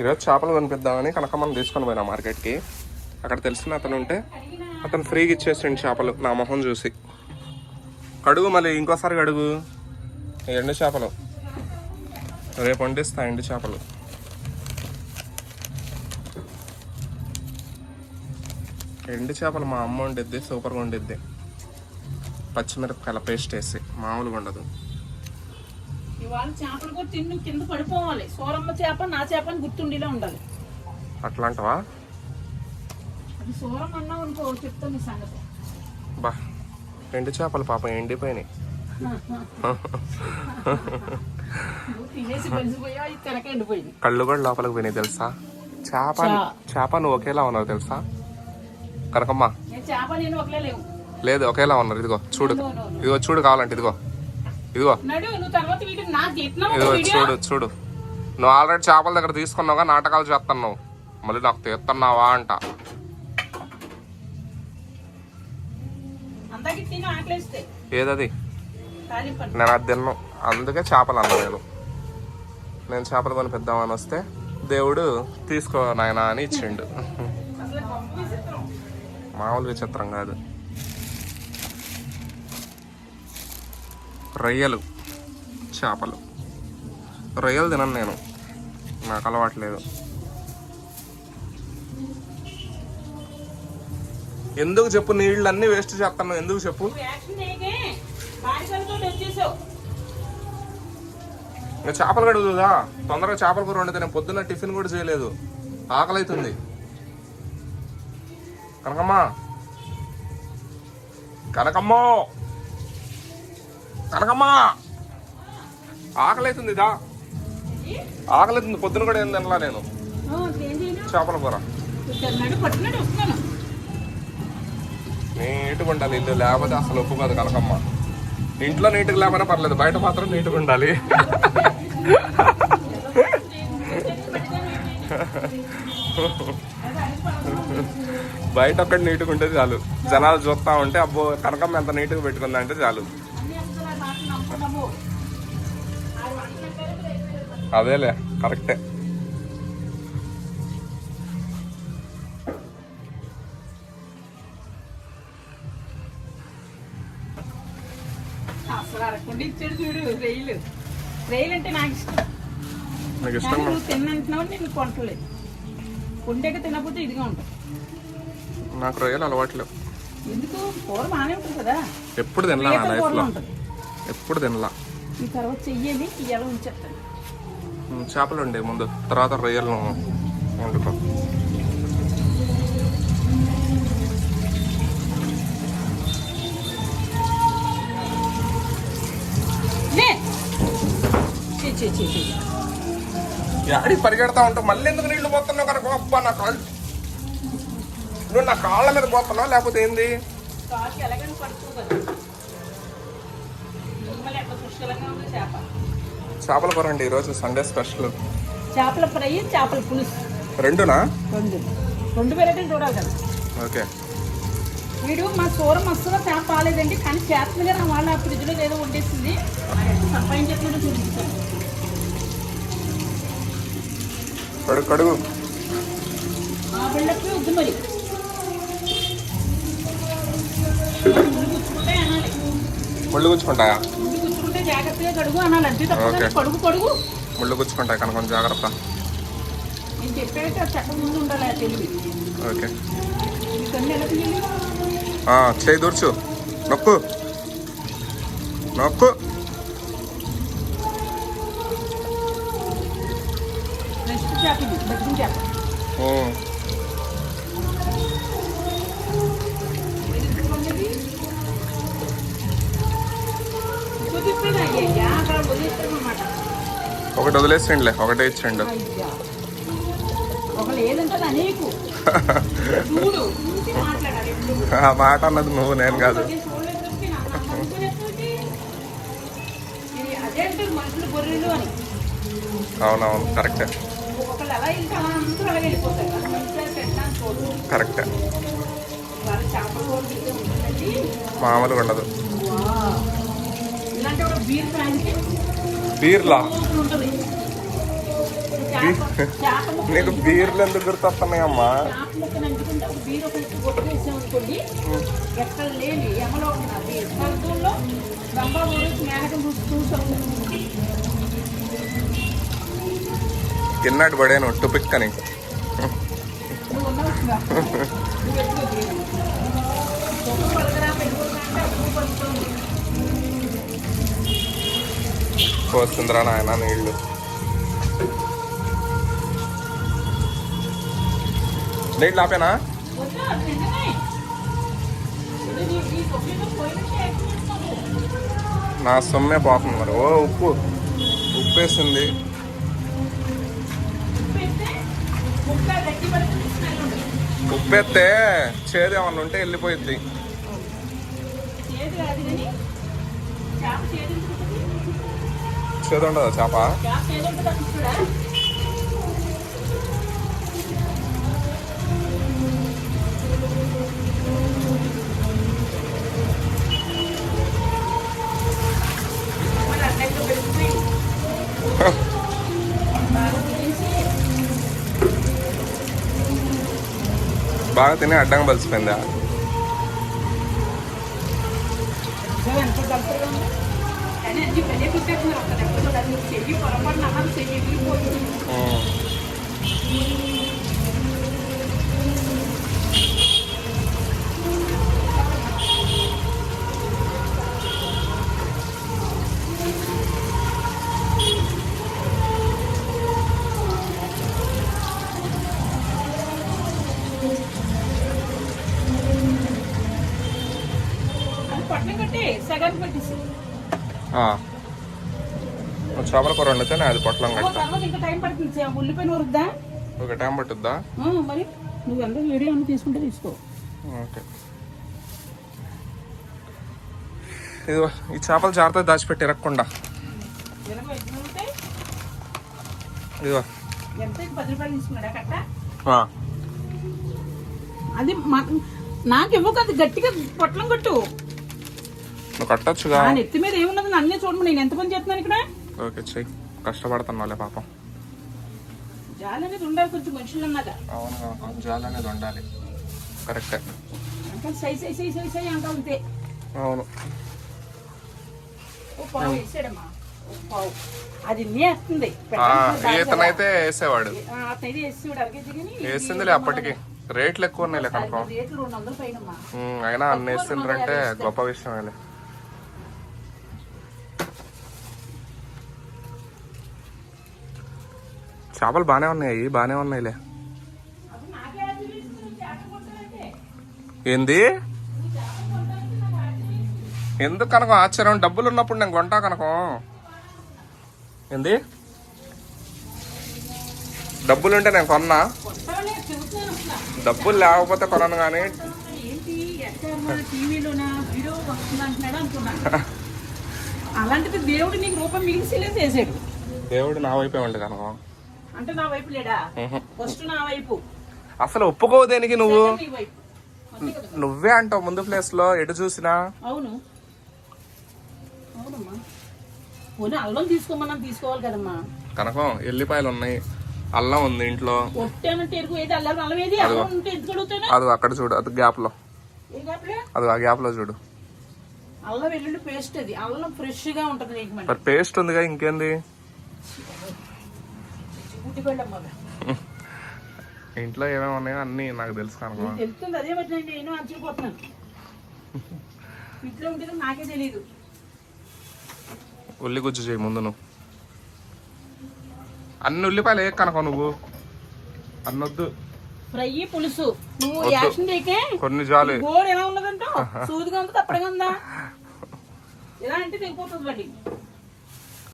ఈరోజు చేపలు కొనిపిద్దామని కనకమ్మని తీసుకొని పోయినా మార్కెట్కి. అక్కడ తెలిసిన అతను ఉంటే అతను ఫ్రీగా ఇచ్చేసిండు చేపలు నా మొహం చూసి. కడుగు మళ్ళీ ఇంకోసారి కడుగు. ఎండు చేపలు. రేపు వండిస్తా ఎండు చేపలు. ఎండు చేపలు మా అమ్మ వండిద్ది సూపర్గా వండిద్ది. పచ్చిమిరపకాయల పేస్ట్ వేసి మామూలుగా ఉండదు. ఇవాళ చేపలు కూడా తిన్ను కింద పడిపోవాలి. సూరమ్మ చేప నా చేప అని గుర్తుండేలా ఉండాలి. అట్లాంటివా? అది సూరమ్మ అన్నావు అనుకో చెప్తాను నీ సంగతి. బా ఎండు చేపలు పాపం ఎండిపోయినాయి. కళ్ళు కూడా లోపలికి పోయినాయి తెలుసా? చేప చేప నువ్వు ఒకేలా ఉన్నావు తెలుసా? కనకమ్మ. లేదు ఒకేలా ఉన్నారు. ఇదిగో చూడు. ఇదిగో చూడు కావాలంటే ఇదిగో. ఇదిగో. ఇదిగో చూడు చూడు. నువ్వు ఆల్రెడీ చేపల దగ్గర తీసుకున్నావుగా నాటకాలు చేస్తున్నావు మళ్ళీ నాకు తీస్తున్నావా అంట. ఏదది? నేను అది తిన్నాను అందుకే చేపలు అన్నా నేను. నేను చేపలు కొనిపిద్దామని వస్తే దేవుడు తీసుకో నాయనా అని ఇచ్చిండు. అసలు గొప్ప విచిత్రం. మామూలు విచిత్రం కాదు. రొయ్యలు చేపలు. రొయ్యలు తినను నేను. నాకు అలవాట్లేదు ఎందుకు చెప్పు? నీళ్ళు అన్ని వేస్ట్ చేస్తాను. ఎందుకు చెప్పు? ఇంకా చేపలు కడుగుదా తొందరగా చేపల కూర వండితే నేను పొద్దున్న టిఫిన్ కూడా చేయలేదు. ఆకలి అవుతుంది కనకమ్మా. కనకమ్మో! కనకమ్మా ఆకలి అవుతుంది దా. ఆకలి అవుతుంది పొద్దున కూడా ఏం తినలా నేను. చేపల కూర. నీట్గా ఉండాలి ఇల్లు లేకపోతే అసలు ఒప్పుకోదు కనకమ్మ. ఇంట్లో నీట్గా లేకపోయినా పర్లేదు బయట మాత్రం నీట్గా ఉండాలి. బయట ఒక్కటి నీట్గా ఉంటే చాలు. జనాలు చూస్తా ఉంటే అబ్బో కనకమ్మ ఎంత నీట్గా పెట్టుకుందంటే చాలు. అదేలే కరెక్టే. అసలు అరకుండా ఇచ్చాడు చూడు రైలు రైలు అంటే నాకు ఇష్టం. నీకు ఇష్టం నువ్వు తిన్నంటున్నావు నేను కొనట్లేదు. కొండక తినకపోతే ఇదిగా ఉంటుంది. నాకు రొయ్యలు అలవాట్లేవు ఎందుకు? కూర బాగానే ఉంటుంది కదా. ఎప్పుడు తినలా ఎప్పుడు తినలా. ఈ తర్వాత చెయ్యాలి ఇవాళ ఉంచేస్తాను ఉమ్, చేపలు ఉండే ముందు తర్వాత రొయ్యలను యాడి పరిగెడతా ఉంటావు? మళ్ళీ ఎందుకు నీళ్ళు పోతున్నావు కనుక? అబ్బా నా కాళ్ళు. నువ్వు నా కాళ్ళ మీద పోతున్నావు? లేకపోతే ఏంది? చేపల కూర అండి ఈరోజు సండే స్పెషల్. చేపల ఫ్రై చేపల పులుసు. రెండునా? రెండు. రెండు వెరైటీలు చూడాలి కదా. ఓకే. వీడు మా సూరం అస్సలు చేప బాగాలేదండి కానీ చేతగా నా వాళ్ళ ఫ్రిడ్జ్లో ఏదో వండేసింది. సంపాదించేట్టు చూపిస్తాను. కడుగు కడుగు. ఆ బిళ్ళకి వద్దు మరి. ముందు ముళ్ళు గుచ్చుకుంటాయా? గుచ్చుకుంటే జాగ్రత్తగా కడుగు అనాలి అంతే తప్ప ఓకే. కడుగు కడుగు ముళ్ళు గుచ్చుకుంటాయి కనుక కొంచెం జాగ్రత్త. నేను చెప్పాక చెక్క ముందు ఉండాలి ఆ తెలివి. ఓకే. చేయి దూర్చు. నొక్కు. నొక్కు. నెక్స్ట్ చేప ఇది బతికిన చేప. ఒకటి వదిలేసిండులే ఒకటే ఇచ్చిండు. ఆ మాట అన్నది నువ్వు నేను కాదు. అవునవును కరెక్టే. కరెక్టే. మామూలుగా ఉండదు. బీర్లా? నీకు బీర్లు ఎందుకు గుర్తొస్తున్నాయమ్మా తిన్నాడు పడాను టుపిక్ అని నువ్వు పోస్తుందిరా నాయన నీళ్ళు. నీళ్ళు ఆపేనా? నా సొమ్మే పోతుంది మరి. ఓ ఉప్పు. ఉప్పు వేసింది ఉప్పు ఎత్తే చేదేమన్నా ఉంటే వెళ్ళిపోయింది చేదు ఉండదా చేప చేప చేదు ఉంటుంది అసలు చూడా? మరి అట్లయితే పెరుగుతాయి. బాగా తినేసి బాగా తిని అడ్డంగా బలిసిపోయిందా నిజంగా ఎంత గలసగా ఉంది. కానీ అన్ని పెళ్ళి పెట్టేస్తున్నారు ఒక్క దెబ్బతో దాన్ని చెయ్యి పొరపాటున అన్నారు చెయ్యి ఎగిరిపోతుంది ఉమ్. అది పట్నం కట్టి సగానికి పెట్టేసి ఆ. నువ్వు చేపల కూర వండితేనే అది పొట్లం కట్ట ఒక టైం పట్టుద్దా? మరి నువ్వు ఎంత వీడియో అన్న తీసుకుంటే తీసుకో. ఓకే. ఇదిగో ఈ చేపలు జాగ్రత్త దాచిపెట్టి ఇరక్కుండా. ఇదిగో. ఇది. అది నాకు ఇవ్వక అది గట్టిగా పొట్లం కొట్టు. కట్టొచ్చుగా. నెత్తి మీద ఏమున్నది? నన్నే చూడము నేను ఎంత పని చేస్తున్నాను ఇక్కడ? ఓకే చెయ్యి కష్టపడుతున్నావులే పాపం. జాలి అనేది ఉండాలి కొంచెం మనుషులు అన్నాక అవును జాలి అనేది ఉండాలి. కరెక్టే. సై సై సై సై సై అంతే. అవును. ఓ పావు వేసాడమ్మా. ఓ పావు. అది నేస్తుంది ఈతనైతే వేసేవాడు. వేసిందిలే అప్పటికి. రేట్లు ఎక్కువ ఉన్నాయిలే కనుక. అయినా అన్ని వేసిండ్రంటే గొప్ప విషయమేలే చేపలు బాగానే ఉన్నాయి బాగానే ఉన్నాయిలే. ఏంది? ఎందుకు కనుక ఆశ్చర్యం? డబ్బులు ఉన్నప్పుడు నేను కొంటా కనుక. ఏంది? డబ్బులు ఉంటే నేను కొన్నా. డబ్బులు లేకపోతే కొనను కానీ అలాంటిది దేవుడు నీకు రూపం మిగిలిసిలే చేసాడు దేవుడు నా వైపే ఉండి కనుక. అంటే నా వైపు లేడా? ఫస్ట్ నా వైపు. అసలు నువ్వు? నువ్వే అంటావు ముందు ప్లేస్లో ఎటు చూసినా. అవును. అవునమ్మా. అల్లం తీసుకోమన్నా తీసుకోవాలి కదమ్మా. కనకం ఎల్లిపాయలు ఉన్నాయి. అల్లం ఉంది ఇంట్లో. అది అక్కడ చూడు అది గ్యాప్లో. అది ఆ గ్యాప్లో చూడు. అల్లం వెల్లుల్లి పేస్ట్ అది. అల్లం ఫ్రెష్గా ఉంటది పేస్ట్ ఉందిగా ఇంకేంది? ఇంట్లో ఏమేమి ఉన్నాయో అన్ని నాకు తెలుసు కనుక. నీకు తెలుస్తుంది అదే నేను ఆశ్చర్యపోతున్నాను ఇంట్లో ఉంటే నాకే తెలియదు ఉల్లి గుజ్జు చేయి ముందు నువ్వు. అన్ని ఉల్లిపాయలు ఏ కనుక నువ్వు. అన్నొద్దు. ఫ్రై పులుసు. నువ్వు. యాక్షన్ కొన్ని జాలి గోడ ఎలా ఉన్నదంటో సూదిగా ఉందా తప్పడగా ఉందా? ఇలా అంటే తెగిపోతుంది వాటి